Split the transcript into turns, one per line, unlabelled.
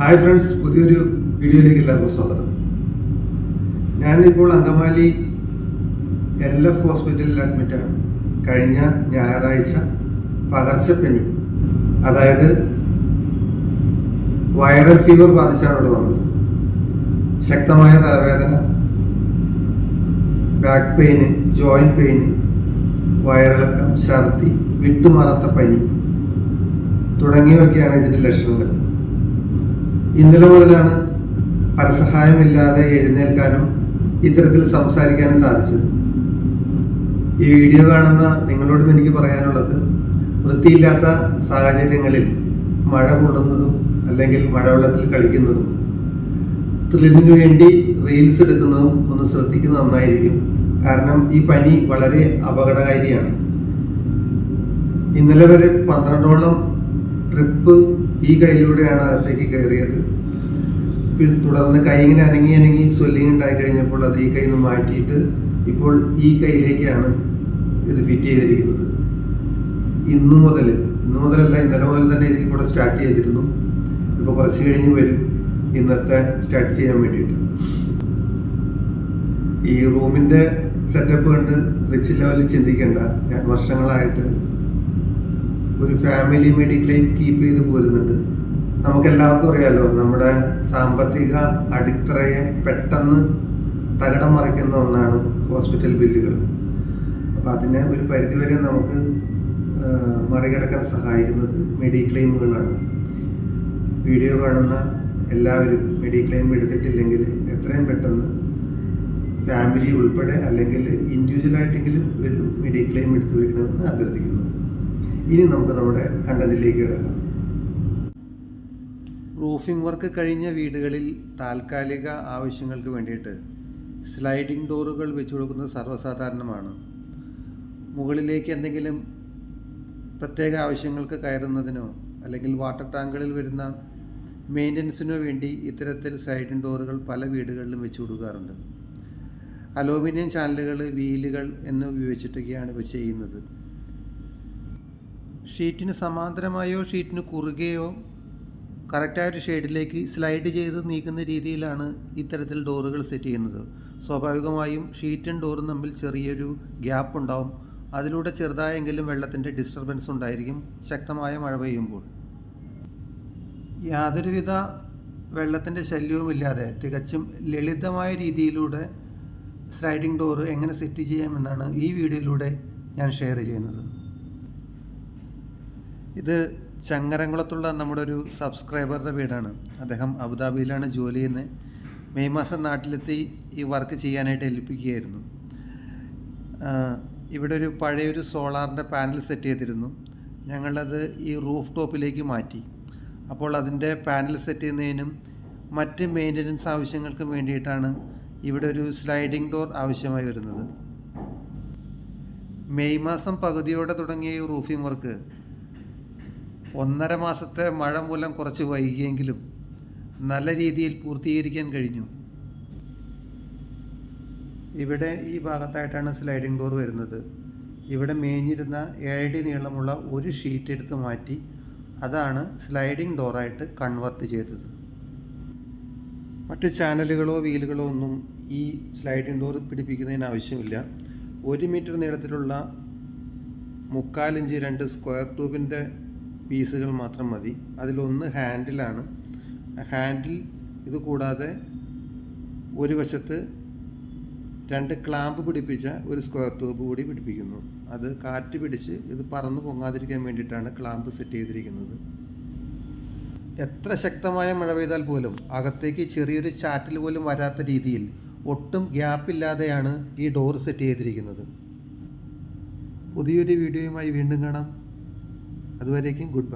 Hi friends പുതിയൊരു വീഡിയോയിലേക്ക് എല്ലാവർക്കും സ്വാഗതം. ഞാനിപ്പോൾ അങ്കമാലി എൽ എഫ് ഹോസ്പിറ്റലിൽ അഡ്മിറ്റാണ് കഴിഞ്ഞ ഞായറാഴ്ച പകർച്ചപ്പനി അതായത് വൈറൽ ഫീവർ ബാധിച്ചാണ് ഇവിടെ വന്നത്. ശക്തമായ തലവേദന ബാക്ക് പെയിന് ജോയിന്റ് പെയിന് വയറിളക്കം ഛർദി വിട്ടുമറത്ത പനി തുടങ്ങിയവയൊക്കെയാണ് ഇതിന്റെ ലക്ഷണങ്ങൾ. ഇന്നലെ മുതലാണ് പരസഹായമില്ലാതെ എഴുന്നേൽക്കാനും ഇത്തരത്തിൽ സംസാരിക്കാനും സാധിച്ചത്. ഈ വീഡിയോ കാണുന്ന നിങ്ങളോടും എനിക്ക് പറയാനുള്ളത് വൃത്തിയില്ലാത്ത സാഹചര്യങ്ങളിൽ മഴ കൊള്ളുന്നതും അല്ലെങ്കിൽ മഴവെള്ളത്തിൽ കളിക്കുന്നതും ത്രില്ലിനു വേണ്ടി റീൽസ് എടുക്കുന്നതും ഒന്ന് ശ്രദ്ധിക്കുന്നത് നന്നായിരിക്കും. കാരണം ഈ പനി വളരെ അപകടകാരിയാണ്. ഇന്നലെ വരെ പന്ത്രണ്ടോളം ട്രിപ്പ് ഈ കൈയിലൂടെയാണ് അകത്തേക്ക് കയറിയത്. പിന്നെ തുടർന്ന് കൈ ഇങ്ങനെ അനങ്ങി അനങ്ങി സ്വല്ലിങ് ഉണ്ടായി കഴിഞ്ഞപ്പോൾ അത് ഈ കൈ നിന്ന് മാറ്റിയിട്ട് ഇപ്പോൾ ഈ കൈയിലേക്കാണ് ഇത് ഫിറ്റ് ചെയ്തിരിക്കുന്നത്. ഇന്നു മുതൽ ഇന്നു മുതലല്ല ഇന്നലെ മുതൽ തന്നെ ഇതിൽ കൂടെ സ്റ്റാർട്ട് ചെയ്തിരുന്നു. ഇപ്പോൾ കുറച്ച് കഴിഞ്ഞ് വരും. ഇന്നത്തെ സ്റ്റാർട്ട് ചെയ്യാൻ വേണ്ടിയിട്ട്. ഈ റൂമിന്റെ സെറ്റപ്പ് കണ്ട് റിച്ച് ലെവലിൽ ചിന്തിക്കേണ്ട. ഞാൻ വർഷങ്ങളായിട്ട് ഒരു ഫാമിലി മെഡിക്ലെയിം കീപ്പ് ചെയ്ത് പോരുന്നുണ്ട്. നമുക്ക് എല്ലാവർക്കും അറിയാലോ നമ്മുടെ സാമ്പത്തിക അടിത്തറയെ പെട്ടെന്ന് തകിടം മറിക്കുന്ന ഒന്നാണ് ഹോസ്പിറ്റൽ ബില്ലുകൾ. അപ്പോൾ അതിനെ ഒരു പരിധിവരെ നമുക്ക് മറികടക്കാൻ സഹായിക്കുന്നത് മെഡിക്ലെയിമുകളാണ് വീഡിയോ കാണുന്ന എല്ലാവരും മെഡിക്ലെയിം എടുത്തിട്ടില്ലെങ്കിൽ എത്രയും പെട്ടെന്ന് ഫാമിലി ഉൾപ്പെടെ അല്ലെങ്കിൽ ഇൻഡിവിജ്വലായിട്ടെങ്കിലും ഒരു മെഡിക്ലെയിം എടുത്തു വയ്ക്കണമെന്ന് അഭ്യർത്ഥിക്കുന്നു. ഇനി നമുക്ക് നമ്മുടെ കണ്ടന്റിലേക്ക് കിടക്കാം. റൂഫിംഗ് വർക്ക് കഴിഞ്ഞ വീടുകളിൽ താൽക്കാലിക ആവശ്യങ്ങൾക്ക് വേണ്ടിയിട്ട് സ്ലൈഡിംഗ് ഡോറുകൾ വെച്ചു കൊടുക്കുന്നത് സർവസാധാരണമാണ്. മുകളിലേക്ക് എന്തെങ്കിലും പ്രത്യേക ആവശ്യങ്ങൾക്ക് കയറുന്നതിനോ അല്ലെങ്കിൽ വാട്ടർ ടാങ്കുകളിൽ വരുന്ന മെയിന്റനൻസിനോ വേണ്ടി ഇത്തരത്തിൽ സ്ലൈഡിംഗ് ഡോറുകൾ പല വീടുകളിലും വെച്ചു കൊടുക്കാറുണ്ട്. അലൂമിനിയം ചാനലുകൾ വീലുകൾ എന്നിവ ഉപയോഗിച്ചിട്ടൊക്കെയാണ് ഇവ ചെയ്യുന്നത്. ഷീറ്റിന് സമാന്തരമായോ ഷീറ്റിന് കുറുകെയോ കറക്റ്റായിട്ട് ഷെയ്ഡിലേക്ക് സ്ലൈഡ് ചെയ്ത് നീക്കുന്ന രീതിയിലാണ് ഇത്തരത്തിൽ ഡോറുകൾ സെറ്റ് ചെയ്യുന്നത്. സ്വാഭാവികമായും ഷീറ്റും ഡോറും തമ്മിൽ ചെറിയൊരു ഗ്യാപ്പ് ഉണ്ടാവും. അതിലൂടെ ചെറുതായെങ്കിലും വെള്ളത്തിന്റെ ഡിസ്റ്റർബൻസ് ഉണ്ടായിരിക്കും. ശക്തമായ മഴ പെയ്യുമ്പോൾ. യാതൊരുവിധ വെള്ളത്തിന്റെ ശല്യവുമില്ലാതെ തികച്ചും ലളിതമായ രീതിയിലൂടെ സ്ലൈഡിംഗ് ഡോറ് എങ്ങനെ സെറ്റ് ചെയ്യാമെന്നാണ് ഈ വീഡിയോയിലൂടെ ഞാൻ ഷെയർ ചെയ്യുന്നത്. ഇത് ചങ്ങരംകുളത്തുള്ള നമ്മുടെ ഒരു സബ്സ്ക്രൈബറുടെ വീടാണ്. അദ്ദേഹം അബുദാബിയിലാണ് ജോലി ചെയ്യുന്നത്. മെയ് മാസം നാട്ടിലെത്തി ഈ വർക്ക് ചെയ്യാനായിട്ട് ഏൽപ്പിക്കുകയായിരുന്നു. ഇവിടെ ഒരു പഴയൊരു സോളാറിന്റെ പാനൽ സെറ്റ് ചെയ്തിരുന്നു. ഞങ്ങളത് ഈ റൂഫ് ടോപ്പിലേക്ക് മാറ്റി. അപ്പോൾ അതിന്റെ പാനൽ സെറ്റ് ചെയ്യുന്നതിനും മറ്റ് മെയിന്റനൻസ് ആവശ്യങ്ങൾക്കും വേണ്ടിയിട്ടാണ് ഇവിടെ ഒരു സ്ലൈഡിംഗ് ഡോർ ആവശ്യമായി വരുന്നത്. മെയ് മാസം പകുതിയോടെ തുടങ്ങിയ ഈ റൂഫിംഗ് വർക്ക് ഒന്നര മാസത്തെ മഴ മൂലം കുറച്ച് വൈകിയെങ്കിലും നല്ല രീതിയിൽ പൂർത്തീകരിക്കാൻ കഴിഞ്ഞു. ഇവിടെ ഈ ഭാഗത്തായിട്ടാണ് സ്ലൈഡിംഗ് ഡോർ വരുന്നത്. ഇവിടെ മേഞ്ഞിരുന്ന ഏഴടി നീളമുള്ള ഒരു ഷീറ്റ് എടുത്ത് മാറ്റി അതാണ് സ്ലൈഡിംഗ് ഡോറായിട്ട് കൺവെർട്ട് ചെയ്തത്. മറ്റ് ചാനലുകളോ വീലുകളോ ഒന്നും ഈ സ്ലൈഡിംഗ് ഡോർ പിടിപ്പിക്കുന്നതിന് ആവശ്യമില്ല. ഒരു മീറ്റർ നീളത്തിലുള്ള മുക്കാലിഞ്ച് രണ്ട് സ്ക്വയർ ട്യൂബിന്റെ പീസുകൾ മാത്രം മതി. അതിലൊന്ന് ഹാൻഡിലാണ്. ഹാൻഡിൽ ഇത് കൂടാതെ ഒരു വശത്ത് രണ്ട് ക്ലാമ്പ് പിടിപ്പിച്ച ഒരു സ്ക്വയർ ട്യൂബ് കൂടി പിടിപ്പിക്കുന്നു. അത് കാറ്റ് പിടിച്ച് ഇത് പറന്ന് പൊങ്ങാതിരിക്കാൻ വേണ്ടിയിട്ടാണ് ക്ലാമ്പ് സെറ്റ് ചെയ്തിരിക്കുന്നത്. എത്ര ശക്തമായ മഴ പെയ്താൽ പോലും അകത്തേക്ക് ചെറിയൊരു ചാറ്റിൽ പോലും വരാത്ത രീതിയിൽ ഒട്ടും ഗ്യാപ്പില്ലാതെയാണ് ഈ ഡോർ സെറ്റ് ചെയ്തിരിക്കുന്നത്. പുതിയൊരു വീഡിയോയുമായി വീണ്ടും കാണാം. അതുവരേക്കും ഗുഡ് ബൈ